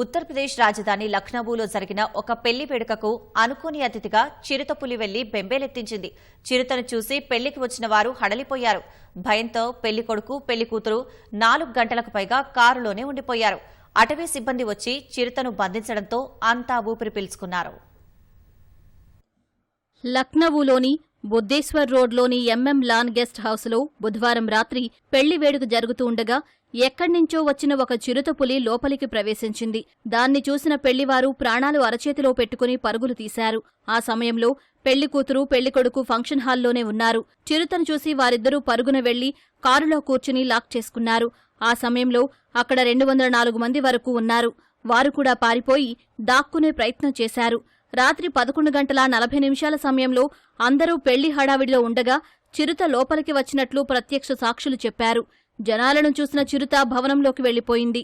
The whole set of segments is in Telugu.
ఉత్తరప్రదేశ్ రాజధాని లఖ్నవూలో జరిగిన ఒక పెళ్ళి వేడుకకు అనుకోని అతిథిగా చిరుతపులి వెళ్ళి బెంబేలెత్తించింది. చిరుతను చూసి పెళ్ళికి వచ్చిన వారు హడలిపోయారు. భయంతో పెళ్ళి కొడుకు పెళ్ళి కూతురు నాలుగు గంటలకు పైగా కారులోనే ఉండిపోయారు. అటవీ సిబ్బంది వచ్చి చిరుతను బంధించడంతో అంతా ఊపిరి పీల్చుకున్నారు. లక్నవూలోని బుద్ధేశ్వర్ రోడ్లోని ఎంఎం లాన్ గెస్ట్ హౌస్లో బుధవారం రాత్రి పెళ్ళి వేడుక జరుగుతూ ఉండగా ఎక్కడ్నించో వచ్చిన ఒక చిరుతపులి లోపలికి ప్రవేశించింది. దాన్ని చూసిన పెళ్ళివారు ప్రాణాలు అరచేతిలో పెట్టుకుని పరుగులు తీశారు. ఆ సమయంలో పెళ్ళి కూతురు పెళ్ళికొడుకు ఫంక్షన్ హాల్లోనే ఉన్నారు. చిరుతను చూసి వారిద్దరూ పరుగున వెళ్ళి కారులో కూర్చుని లాక్ చేసుకున్నారు. ఆ సమయంలో అక్కడ రెండు వందల నాలుగు మంది వరకు ఉన్నారు. వారు కూడా పారిపోయి దాక్కునే ప్రయత్నం చేశారు. రాత్రి పదకొండు గంటల నలభై నిమిషాల సమయంలో అందరూ పెళ్ళి హడావిడిలో ఉండగా చిరుత లోపలికి వచ్చినట్లు ప్రత్యక్ష సాక్షులు చెప్పారు. జనాలను చూసిన చిరుత భవనంలోకి వెళ్ళిపోయింది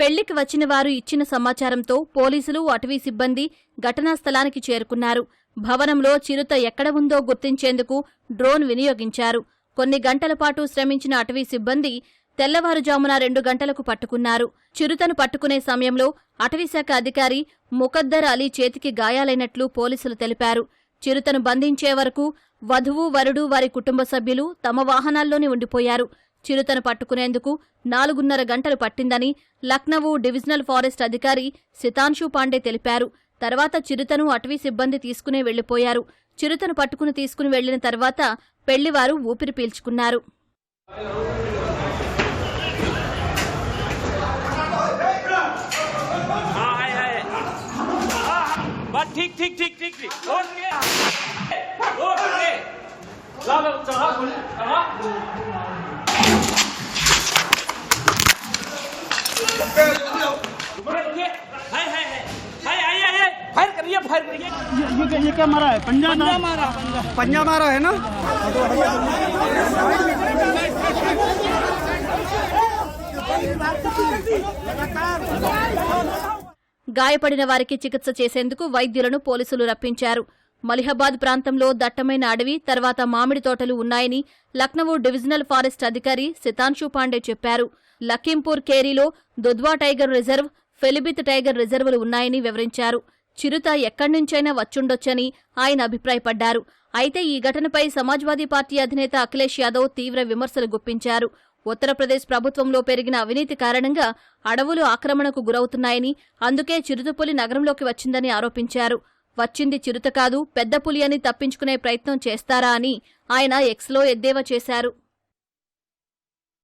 పెళ్ళికి వచ్చిన వారు ఇచ్చిన సమాచారంతో పోలీసులు అటవీ సిబ్బంది ఘటనా స్థలానికి చేరుకున్నారు. భవనంలో చిరుత ఎక్కడ ఉందో గుర్తించేందుకు డ్రోన్ వినియోగించారు. కొన్ని గంటల పాటు శ్రమించిన అటవీ సిబ్బంది తెల్లవారుజామున రెండు గంటలకు పట్టుకున్నారు. చిరుతను పట్టుకునే సమయంలో అటవీశాఖ అధికారి ముకద్దర్ అలీ చేతికి గాయాలైనట్లు పోలీసులు తెలిపారు. చిరుతను బంధించే వరకు వధువు వరుడు వారి కుటుంబ సభ్యులు తమ వాహనాల్లోనే ఉండిపోయారు. చిరుతను పట్టుకునేందుకు నాలుగున్నర గంటలు పట్టిందని లక్నవూ డివిజనల్ ఫారెస్ట్ అధికారి సితాంశు పాండే తెలిపారు తర్వాత చిరుతను అటవీ సిబ్బంది తీసుకునే వెళ్లిపోయారు చిరుతను పట్టుకుని తీసుకుని వెళ్లిన తర్వాత పెళ్లివారు ఊపిరి పీల్చుకున్నారు हाँ है है हाँ, बस ठीक ठीक ठीक ठीक ठीक ओके ओके चलो चलो चलो फायर करिए फायर करिए ये क्या ये क्या मारा है पंजा पंजा मारा पंजा मारा है ना గాయపడిన వారికి చికిత్స చేసేందుకు వైద్యులను పోలీసులు రప్పించారు మలిహాబాద్ ప్రాంతంలో దట్టమైన అడవి తర్వాత మామిడి తోటలు ఉన్నాయని లక్నవూ డివిజనల్ ఫారెస్ట్ అధికారి సితాంశు పాండే చెప్పారు Lakhimpur కేరీలో Dudhwa tiger reserve Pilibhit tiger రిజర్వులు ఉన్నాయని వివరించారు చిరుత ఎక్కడ్నుంచైనా వచ్చుండొచ్చని ఆయన అభిప్రాయపడ్డారు. అయితే ఈ ఘటనపై సమాజ్వాదీ పార్టీ అధినేత అఖిలేష్ యాదవ్ తీవ్ర విమర్శలు గుప్పించారు. ఉత్తరప్రదేశ్ ప్రభుత్వంలో పెరిగిన అవినీతి కారణంగా అడవులు ఆక్రమణకు గురవుతున్నాయని అందుకే చిరుతపులి నగరంలోకి వచ్చిందని ఆరోపించారు. వచ్చింది చిరుత కాదు పెద్ద పులి అని తప్పించుకునే ప్రయత్నం చేస్తారా అని ఆయన ఎక్స్లో ఎద్దేవా చేశారు.